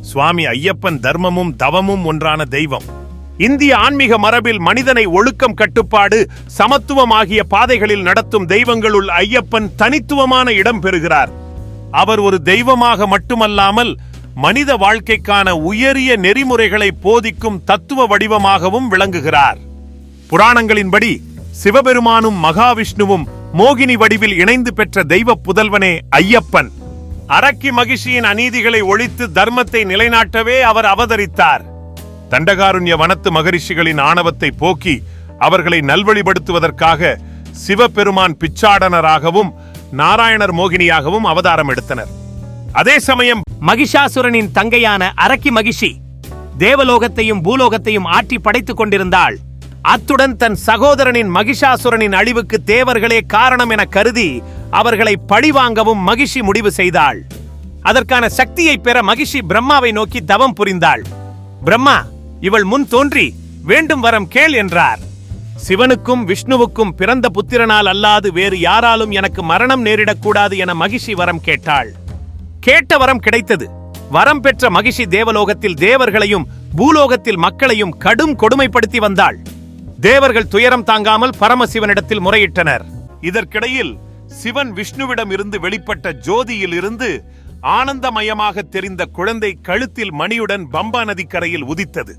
சுவாமி ஐயப்பன் தர்மமும் தவமும் ஒன்றான தெய்வம். இந்திய ஆன்மீக மரபில் மனிதனை ஒழுக்கம் கட்டுப்பாடு சமத்துவம் ஆகிய பாதைகளில் நடத்தும் தெய்வங்களுள் ஐயப்பன் தனித்துவமான இடம் பெறுகிறார். அவர் ஒரு தெய்வமாக மட்டுமல்லாமல் மனித வாழ்க்கைக்கான உயரிய நெறிமுறைகளை போதிக்கும் தத்துவ வடிவமாகவும் விளங்குகிறார். புராணங்களின்படி சிவபெருமானும் மகாவிஷ்ணுவும் மோகினி வடிவில் இணைந்து பெற்ற தெய்வ புதல்வனே ஐயப்பன். அரக்கி மகிழ்ச்சியின் அநீதிகளை ஒழித்து தர்மத்தை நிலைநாட்டவே அவர் அவதரித்தார். தண்டகாருண்ய வனத்து மகரிஷிகளின் ஆணவத்தை போக்கி அவர்களை நல்வழிப்படுத்துவதற்காக சிவபெருமான் பிச்சாடனராகவும் நாராயணர் மோகினியாகவும் அவதாரம் எடுத்தனர். அதே சமயம் மகிஷாசுரனின் தங்கையான அரக்கி மகிஷி தேவலோகத்தையும் பூலோகத்தையும் ஆட்டி படைத்துக் கொண்டிருந்தாள். அத்துடன் தன் சகோதரனின் மகிஷாசுரனின் அழிவுக்கு தேவர்களே காரணம் என கருதி அவர்களை பழிவாங்கவும் மகிஷி முடிவு செய்தாள். அதற்கான சக்தியை பெற மகிஷி பிரம்மாவை நோக்கி தவம் புரிந்தாள். பிரம்மா இவள் முன் தோன்றி வேண்டும் வரம் கேள் என்றார். சிவனுக்கும் விஷ்ணுவுக்கும் பிறந்த புத்திரனால் அல்லாது வேறு யாராலும் எனக்கு மரணம் நேரிடக்கூடாது என மகிஷி வரம் கேட்டாள். கேட்ட வரம் கிடைத்தது. வரம் பெற்ற மகிஷி தேவலோகத்தில் தேவர்களையும் பூலோகத்தில் மக்களையும் கடும் கொடுமைப்படுத்தி வந்தாள். தேவர்கள் துயரம் தாங்காமல் பரமசிவனிடத்தில் முறையிட்டனர். இதற்கிடையில் சிவன் விஷ்ணுவிடம் இருந்து வெளிப்பட்ட ஜோதியில் இருந்து ஆனந்தமயமாக தெரிந்த குழந்தை கழுத்தில் மணியுடன் பம்பா நதிக்கரையில் உதித்தது.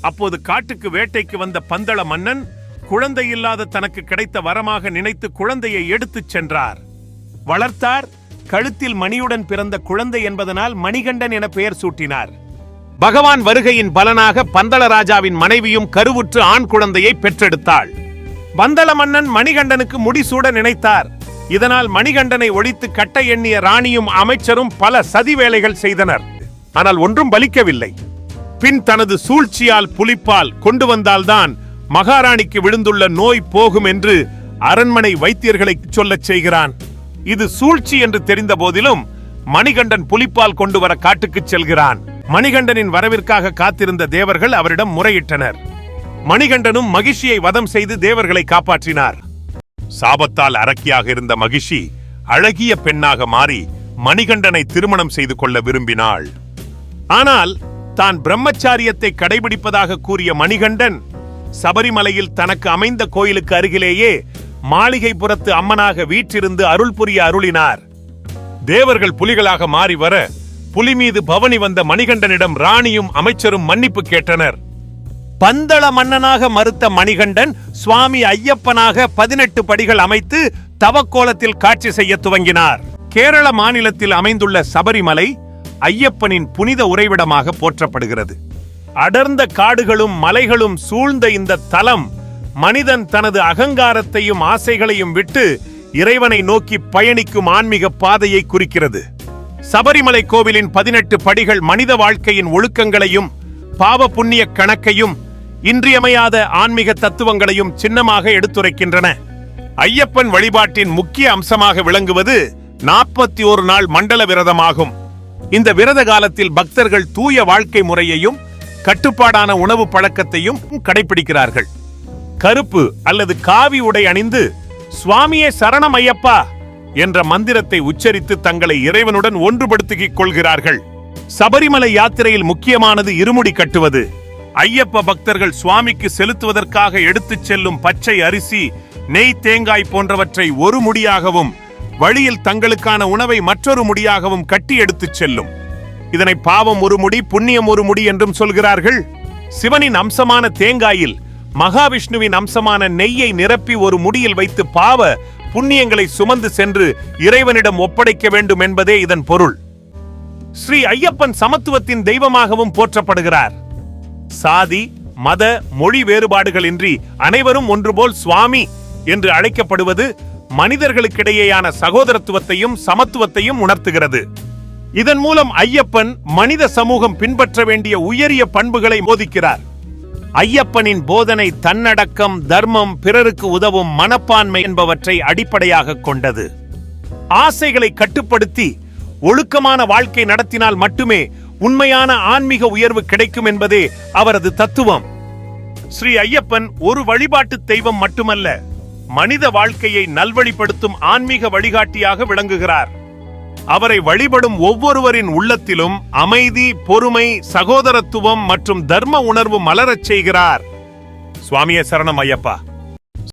அப்போது காட்டுக்கு வேட்டைக்கு வந்த பந்தள மன்னன் குழந்தை இல்லாத தனக்கு கிடைத்த வரமாக நினைத்து குழந்தையை எடுத்துச் சென்றார். வளர்த்தார் கழுத்தில் மணியுடன் பிறந்த குழந்தை என்பதனால் மணிகண்டன் என பெயர் சூட்டினார். பகவான் வருகையின் பலனாக பந்தள ராஜாவின் மனைவியும் கருவுற்று ஆண் குழந்தையை பெற்றெடுத்தாள். பந்தள மன்னன் மணிகண்டனுக்கு முடிசூட நினைத்தார். இதனால் மணிகண்டனை ஒழித்து கட்ட எண்ணிய ராணியும் அமைச்சரும் பல சதி வேலைகள் செய்தனர். ஆனால் ஒன்றும் பலிக்கவில்லை. பின் தனது சூழ்ச்சியால் புலிப்பால் கொண்டு வந்தால்தான் மகாராணிக்கு விழுந்துள்ள நோய் போகும் என்று அரண்மனை வைத்தியர்களை சொல்லச் செய்கிறான். இது சூழ்ச்சி என்று தெரிந்த போதிலும் மணிகண்டன் புலிப்பால் கொண்டு வர காட்டுக்கு செல்கிறான். மணிகண்டனின் வரவிற்காக காத்திருந்த தேவர்கள் அவரிடம் முறையிட்டனர். மணிகண்டனும் மகிழ்ச்சியை வதம் செய்து தேவர்களை காப்பாற்றினார். சாபத்தால் அரக்கியாக இருந்த மகிஷி அழகிய பெண்ணாக மாறி மணிகண்டனை திருமணம் செய்து கொள்ள விரும்பினாள். ஆனால் தான் பிரம்மச்சாரியத்தை கடைபிடிப்பதாக கூறிய மணிகண்டன் சபரிமலையில் தனக்கு அமைந்த கோயிலுக்கு அருகிலேயே மாளிகைபுரத்து அம்மனாக வீற்றிருந்து அருள் புரிய அருளினார். தேவர்கள் புலிகளாக மாறி வர புலி மீது பவனி வந்த மணிகண்டனிடம் ராணியும் அமைச்சரும் மன்னிப்பு கேட்டனர். பந்தள மன்னனாக மறுத்த மணிகண்டன் சுவாமி ஐயப்பனாக பதினெட்டு படிகள் அமைத்து தவக்கோலத்தில் காட்சி செய்ய துவங்கினார். கேரள மாநிலத்தில் அமைந்துள்ள சபரிமலை ஐயப்பனின் புனித உறைவிடமாக போற்றப்படுகிறது. அடர்ந்த காடுகளும் மலைகளும் சூழ்ந்த இந்த தலம் மனிதன் தனது அகங்காரத்தையும் ஆசைகளையும் விட்டு இறைவனை நோக்கி பயணிக்கும் ஆன்மீக பாதையை குறிக்கிறது. சபரிமலை கோவிலின் பதினெட்டு படிகள் மனித வாழ்க்கையின் ஒழுக்கங்களையும் பாவ புண்ணிய கணக்கையும் இன்றியமையாத ஆன்மீக தத்துவங்களையும் சின்னமாக எடுத்துரைக்கின்றன. ஐயப்பன் வழிபாட்டின் முக்கிய அம்சமாக விளங்குவது நாற்பத்தி ஒரு நாள் மண்டல விரதமாகும். இந்த விரத காலத்தில் பக்தர்கள் தூய வாழ்க்கை முறையையும் கட்டுப்பாடான உணவு பழக்கத்தையும் கடைபிடிக்கிறார்கள். கருப்பு அல்லது காவி உடை அணிந்து சுவாமியே சரணம் ஐயப்பா! என்ற மந்திரத்தை உச்சரித்து தங்களை இறைவனுடன் ஒன்றுபடுத்திக் கொள்கிறார்கள். சபரிமலை யாத்திரையில் முக்கியமானது இருமுடி கட்டுவது. ஐயப்ப பக்தர்கள் சுவாமிக்கு செலுத்துவதற்காக எடுத்துச் செல்லும் பச்சை அரிசி நெய் தேங்காய் போன்றவற்றை ஒரு முடியாகவும் வழியில் தங்களுக்கான உணவை மற்றொரு முடியாகவும் கட்டி எடுத்துச் செல்லும். இதனை பாவம் ஒரு முடி புண்ணியம் ஒரு முடி என்றும் சொல்கிறார்கள். சிவனின் அம்சமான தேங்காயில் மகாவிஷ்ணுவின் அம்சமான நெய்யை நிரப்பி ஒரு முடியில் வைத்து பாவ புண்ணியங்களை சுமந்து சென்று இறைவனிடம் ஒப்படைக்க வேண்டும் என்பதே இதன் பொருள். ஸ்ரீ ஐயப்பன் சமத்துவத்தின் தெய்வமாகவும் போற்றப்படுகிறார். சாதி மத மொழி வேறுபாடுகளின்றி அனைவரும் ஒன்றுபோல் சுவாமி என்று அழைக்கப்படுவது மனிதர்களுக்கிடையேயான சகோதரத்துவத்தையும் சமத்துவத்தையும் உணர்த்துகிறது. இதன் மூலம் ஐயப்பன் மனித சமூகம் பின்பற்ற வேண்டிய உயரிய பண்புகளை போதிக்கிறார். ஐயப்பனின் போதனை தன்னடக்கம் தர்மம் பிறருக்கு உதவும் மனப்பான்மை என்பவற்றை அடிப்படையாக கொண்டது. ஆசைகளை கட்டுப்படுத்தி ஒழுக்கமான வாழ்க்கை நடத்தினால் மட்டுமே உண்மையான ஆன்மீக உயர்வு கிடைக்கும் என்பதே அவரது தத்துவம். ஸ்ரீ ஐயப்பன் ஒரு வழிபாட்டு தெய்வம் மட்டுமல்ல மனித வாழ்க்கையை நல்வழிப்படுத்தும் ஆன்மீக வழிகாட்டியாக விளங்குகிறார். அவரை வழிபடும் ஒவ்வொருவரின் உள்ளத்திலும் அமைதி பொறுமை சகோதரத்துவம் மற்றும் தர்ம உணர்வு மலரச் செய்கிறார். சுவாமிய சரணம் ஐயப்பா.